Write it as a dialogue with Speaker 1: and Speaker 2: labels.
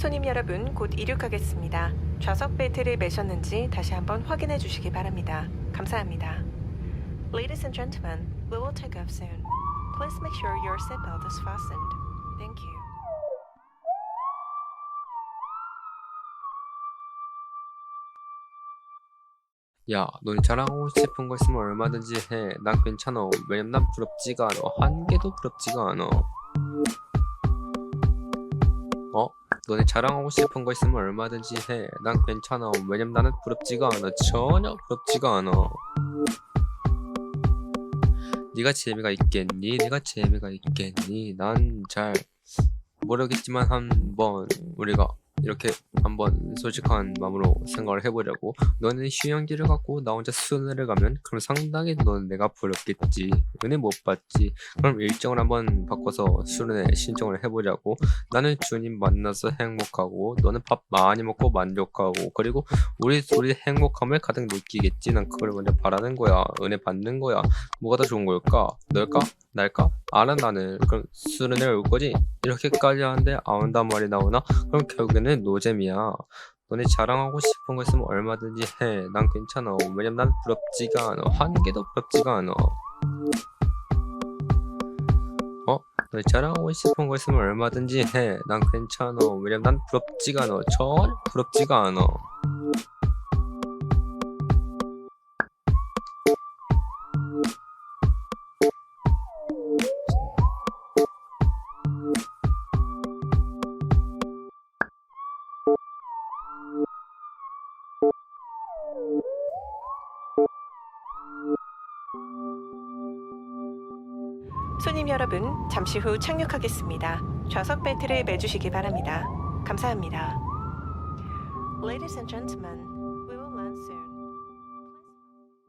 Speaker 1: 손님 여러분, 곧 이륙하겠습니다. 좌석 벨트를 매셨는지 다시 한번 확인해 주시기 바랍니다. 감사합니다. Ladies and gentlemen, we will take off soon. Please make sure your seatbelt is fastened. Thank you.
Speaker 2: 야, 넌 자랑하고 싶은 거 있으면 얼마든지 해. 난 괜찮아. 왜냐면 난 부럽지가 않아. 한 개도 부럽지가 않아. 너네 자랑하고 싶은 거 있으면 얼마든지 해. 난 괜찮아. 왜냐면 나는 부럽지가 않아. 전혀 부럽지가 않아. 네가 재미가 있겠니? 네가 재미가 있겠니? 난 잘 모르겠지만 한번 우리가 이렇게 한번 솔직한 마음으로 생각을 해보려고. 너는 휴양지를 갖고 나 혼자 수련회를 가면 그럼 상당히 너는 내가 부럽겠지. 은혜 못 받지. 그럼 일정을 한번 바꿔서 수련회 신청을 해보자고. 나는 주님 만나서 행복하고 너는 밥 많이 먹고 만족하고 그리고 우리 둘이 행복함을 가득 느끼겠지. 난 그걸 먼저 바라는 거야. 은혜 받는 거야. 뭐가 더 좋은 걸까? 너일까 날까 알아 나는 그럼 수련회 올 거지 이렇게까지 하는데 아온단 말이 나오나 그럼 결국에는 노잼이야 너네 자랑하고 싶은 거 있으면 얼마든지 해. 난 괜찮아. 왜냐면 난 부럽지가 않아. 한 개도 부럽지가 않아. 어? 너네 자랑하고 싶은 거 있으면 얼마든지 해. 난 괜찮아. 왜냐면 난 부럽지가 않아. 전혀 부럽지가 않아.
Speaker 1: 손님 여러분, 잠시 후 착륙하겠습니다. 좌석 벨트를 매주시기 바랍니다. 감사합니다. Ladies and gentlemen,